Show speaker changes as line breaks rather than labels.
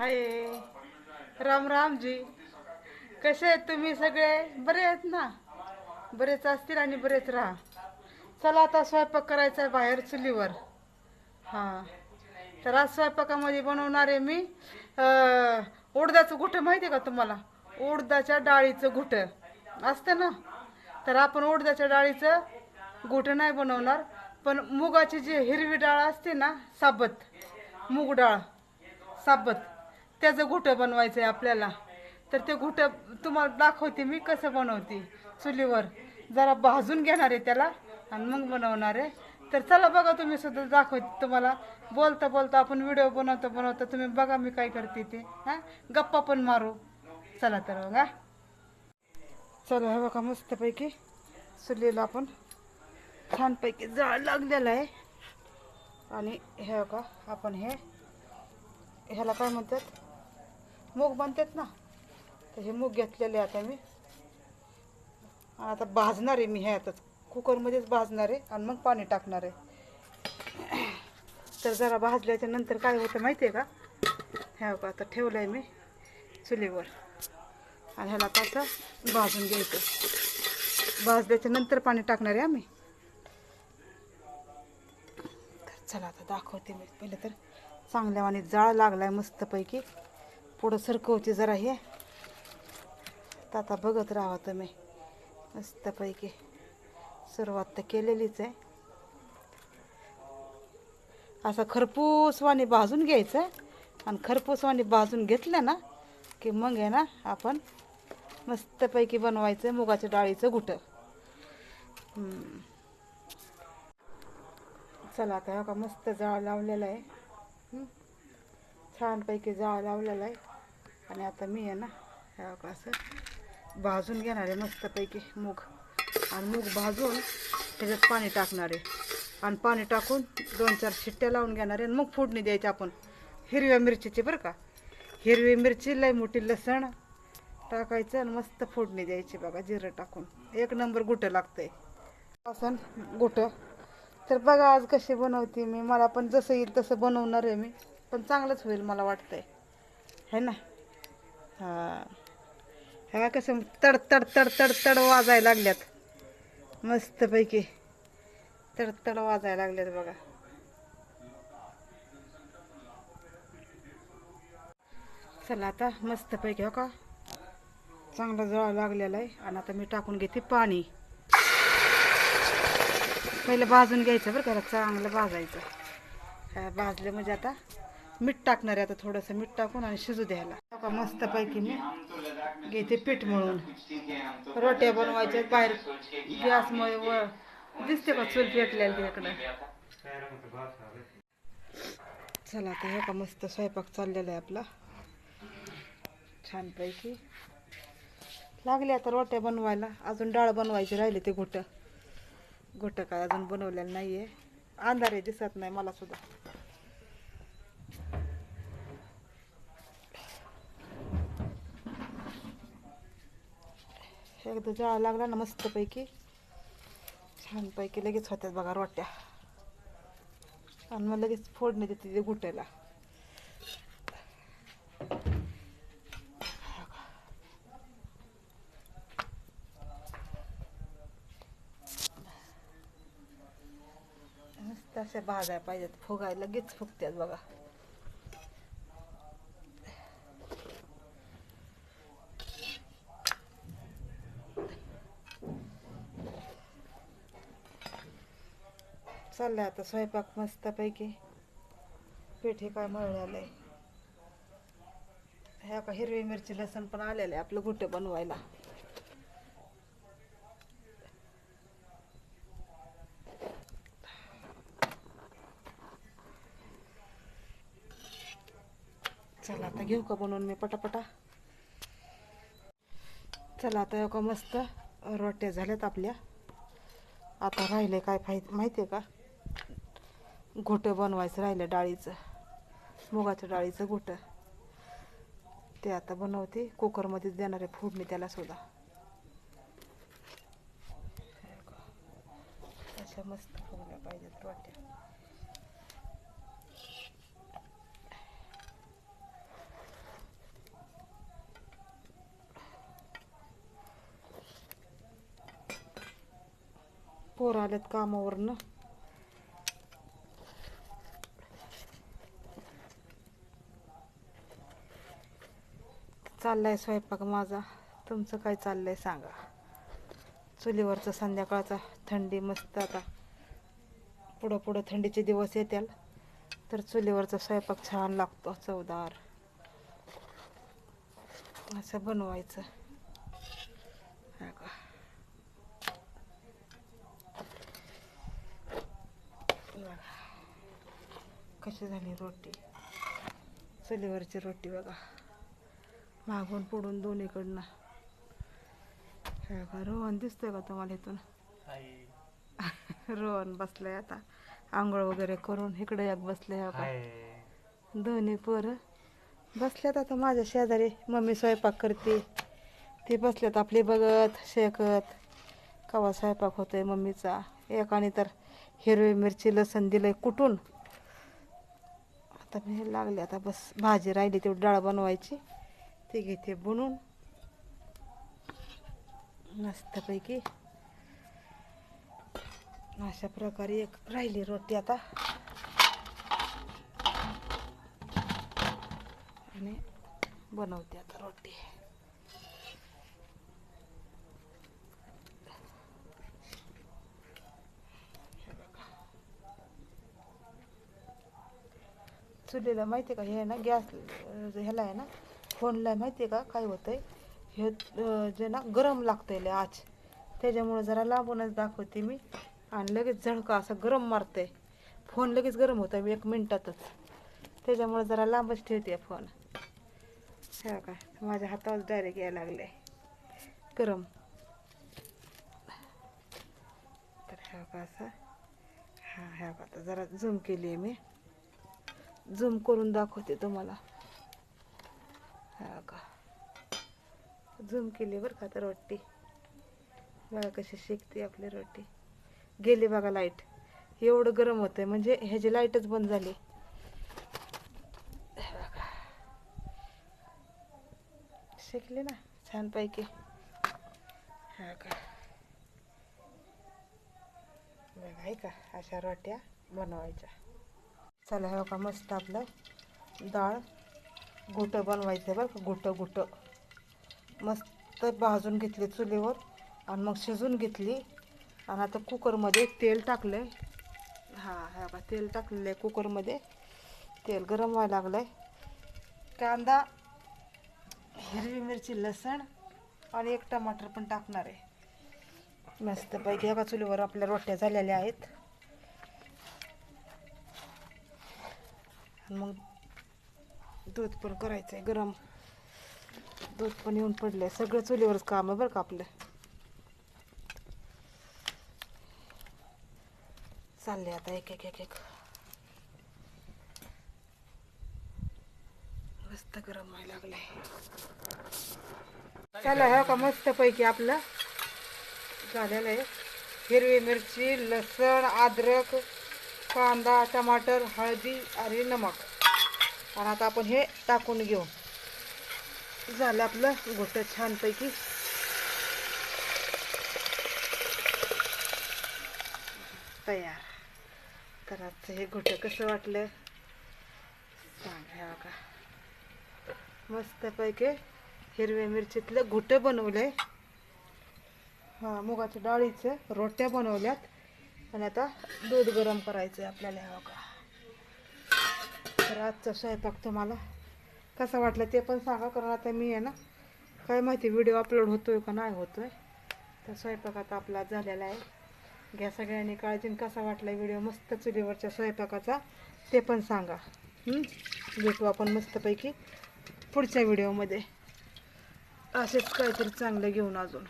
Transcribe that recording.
हाय. राम रामजी. कसे आहेत तुम्ही सगळे? बरे आहेत ना? बरेच असतील आणि बरेच राहा. चला आता स्वयंपाक करायचा आहे बाहेर चुलीवर. हां. तर आज स्वयंपाकामध्ये बनवणार आहे मी उडदाचं घुटं माहिती आहे का तुम्हाला? उडदाच्या डाळीचं घुटं. असतं ना? तर आपण उडदाच्या डाळीचं घुटं नाही बनवणार पण मुगाची जी हिरवी डाळ असते ना साबत मूग डाळ साबत. त्याचं घुटं बनवायचं आहे आपल्याला. तर ते घुटं तुम्हाला दाखवते मी कसं बनवते चुलीवर. जरा भाजून घेणार आहे त्याला आणि मग बनवणार आहे. तर चला बघा तुम्ही सुद्धा दाखवते तुम्हाला. बोलता बोलता आपण व्हिडिओ बनवता बनवता तुम्ही बघा मी काय करते ते. हां? गप्पा पण मारू. चला तर बघा चला हे बघा मस्तपैकी चुलीला आपण छानपैकी जाळ लागलेला आहे. आणि हे बघा आपण हे ह्याला काय म्हणतात? मूग बनतात ना तर हे मूग घेतलेले आता मी आता भाजणार आहे मी हे आता. कुकरमध्येच भाजणार आहे आणि मग पाणी टाकणार आहे. तर जरा भाजल्याच्या नंतर काय होतं माहिती आहे का? ह्या बघा आता ठेवलं आहे मी चुलीवर. आणि ह्याला कसं भाजून घ्यायचं. भाजल्याच्या नंतर पाणी टाकणार आहे आम्ही. तर चला आता दाखवते मी. पहिले तर चांगल्या वाणी जाळ लागलाय मस्तपैकी. पुढं सरकवते जरा हे. तर आता बघत राहा तुम्ही. मस्तपैकी. सुरुवात तर केलेलीच आहे. असं खरपूसवाणी भाजून घ्यायचं. आणि खरपूसवाने भाजून घेतलं ना की मग आहे ना आपण मस्तपैकी बनवायचं मुगाच्या डाळीचं घुटं. चला आता हा का मस्त जाळ लावलेला आहे. छानपैकी जाळ लावलेला आहे. आणि आता मी आहे ना ह्या का असं भाजून घेणार आहे मस्तपैकी मूग. आणि मूग भाजून त्याच्यात पाणी टाकणार आहे. आणि पाणी टाकून दोन चार शिट्ट्या लावून घेणार आहे आणि मग फोडणी द्यायची आपण. हिरव्या मिरचीची बरं का. हिरवी मिरची लय मोठी लसण टाकायचं आणि मस्त फोडणी द्यायची बघा जिरं टाकून. एक नंबर गुटं लागतंय. असं गुटं तर बघा आज कशी बनवते मी. मला पण जसं येईल तसं बनवणार आहे मी. पण चांगलंच होईल मला वाटतंय. है ना? हां. ह्या कसं तड तड तड तड तड वाजायला लागल्यात. मस्तपैकी. तडतड वाजायला लागल्यात बघा. चला आता मस्तपैकी हो का? चांगला जळा लागलेला आहे. आणि आता मी टाकून घेते पाणी. पहिलं भाजून घ्यायचं बरं का? चांगलं भाजायचं. भाजलं म्हणजे आता मीठ टाकणार आहे आता थोडंसं मीठ टाकून आणि शिजू द्यायला. का मस्तपैकी मी घेते पीठ मळून. रोट्या बनवायच्या बाहेर गॅसमुळे व दिसते का चूल पेटलेली तिकडं? चला आता हे का मस्त स्वयंपाक चाललेला आहे आपला. छानपैकी. लागले आता रोट्या बनवायला. अजून डाळ बनवायची राहिली ते घोटं. घोटं काय अजून बनवलेलं नाही आहे अंधार आहे दिसत नाही मला सुद्धा. एकदा जाळा लागला ना मस्तपैकी. छानपैकी लगेच होत्यात बघा रोट्या. आणि मग लगेच फोडणी देते ते गुटेला मस्त अशा भाज्या पाहिजेत. फुगाय लगेच फुगत्यात बघा. चाललंय आता स्वयंपाक मस्तपैकी. पेठे काय मळलेलं. आहे ह्या का हिरवी मिरची लसण पण आलेलं आहे आपलं गुटं बनवायला. चला आता घेऊ का बनवून मी पटापटा? चला आता का मस्त रोट्या झाल्यात आपल्या. आता राहिले काय फाय माहिती आहे का? घोटं बनवायचं राहिलं डाळीचं. मुगाच्या डाळीचं घोटं. ते आता बनवते. कुकरमध्येच देणार आहे फोडणी त्याला सुद्धा. अशा मस्त फुगल्या पाहिजेत वाट्या. पोर आल्यात कामावरनं. चाललाय स्वयंपाक माझा. तुमचं काय चाललंय सांगा. चुलीवरचा संध्याकाळचा थंडी मस्त आता. पुढं पुढं थंडीचे दिवस येतील. तर चुलीवरचा स्वयंपाक छान लागतो चवदार. असं बनवायचं. बघा. कशी झाली रोटी? चुलीवरची रोटी बघा. मागून पुढून दोन्हीकडनं. हे का रोहन दिसतोय का तुम्हाला इथून? रोहन बसलाय आता. आंघोळ वगैरे करून इकडे एक बसले दोन्ही पोरं बसल्यात आता माझ्या शेजारी. मम्मी स्वयंपाक करते. ती बसल्यात आपली बघत शेकत. कवा स्वयंपाक होतोय मम्मीचा? एकाने तर हिरवी मिरची लसण दिलंय कुटून आता मी लागले आता बस. भाजी राहिली तेवढी डाळ बनवायची. ती घेते बनवून मस्तपैकी अशा प्रकारे एक राहिली रोटी आता आणि बनवते आता रोटी चुलीला माहिती आहे का हे आहे ना गॅस ह्याला आहे ना फोनला माहिती आहे का? काय होतंय? हे जे ना गरम लागतंय लय आज. त्याच्यामुळं जरा लांबूनच दाखवते मी. आणि लगेच झणका असं गरम मारतंय. फोन लगेच गरम होतं मी एक मिनटातच. त्याच्यामुळं जरा लांबच ठेवते फोन. हे काय माझ्या हातावर डायरेक्ट यायला लागले गरम. तर ह्या का असं. हा ह्या का जरा झूम केली आहे मी. झूम करून दाखवते तुम्हाला हा का झूम केली बरं का आता रोटी. बघा कशी शेकते आपली रोटी. गेली बघा लाइट एवढं गरम होतंय. म्हणजे ह्याची लाईटच बंद झाली. हे शेकली ना छानपैकी. हा का. बघा आहे का अशा रोट्या बनवायच्या. चला हो का मस्त आपलं डाळ घुटं बनवायचं बरं का घुटं गोटं मस्त भाजून घेतली चुलीवर आणि मग शिजून घेतली. आणि आता कुकरमध्ये तेल टाकलं आहे हां हा बा तेल टाकलेलं आहे कुकरमध्ये. तेल गरम व्हायला लागलं आहे कांदा हिरवी मिरची लसण आणि एक टमाटर पण टाकणार आहे. मस्त पैकी एका चुलीवर आपल्या रोट्या झालेल्या आहेत. आणि मग दूध पण करायचं आहे गरम. दूध पण येऊन पडलं आहे सगळं चुलीवरच काम आहे बरं का आपलं. चालले आता एक एक एक एक. मस्त गरम व्हायला लागलंय. चला हो का? मस्त पैकी आपलं झालेलं आहे. हिरवी मिरची लसण अद्रक कांदा टमाटर हळदी आणि नमक. आणि आता आपण हे टाकून घेऊ. झालं आपलं. घोट छानपैकी. तयार. तर आजचं हे घोटं कसं वाटलं? सांग का मस्तपैकी हिरव्या मिरचीतलं घुटं बनवलंय. हां मुगाच्या डाळीचं रोट्या बनवल्यात. आणि आता दूध गरम करायचं आहे आपल्याला हवं का तर आजचा स्वयंपाक तुम्हाला कसा वाटला ते पण सांगा कारण आता मी आहे ना काय माहिती व्हिडिओ अपलोड होतोय का नाही होतोय. तर स्वयंपाक आता आपला झालेला आहे. घ्या सगळ्यांनी काळजीन कसा वाटला व्हिडिओ मस्त चुलीवरच्या स्वयंपाकाचा ते पण सांगा. भेटू आपण मस्तपैकी पुढच्या व्हिडिओमध्ये असेच काहीतरी चांगलं घेऊन अजून.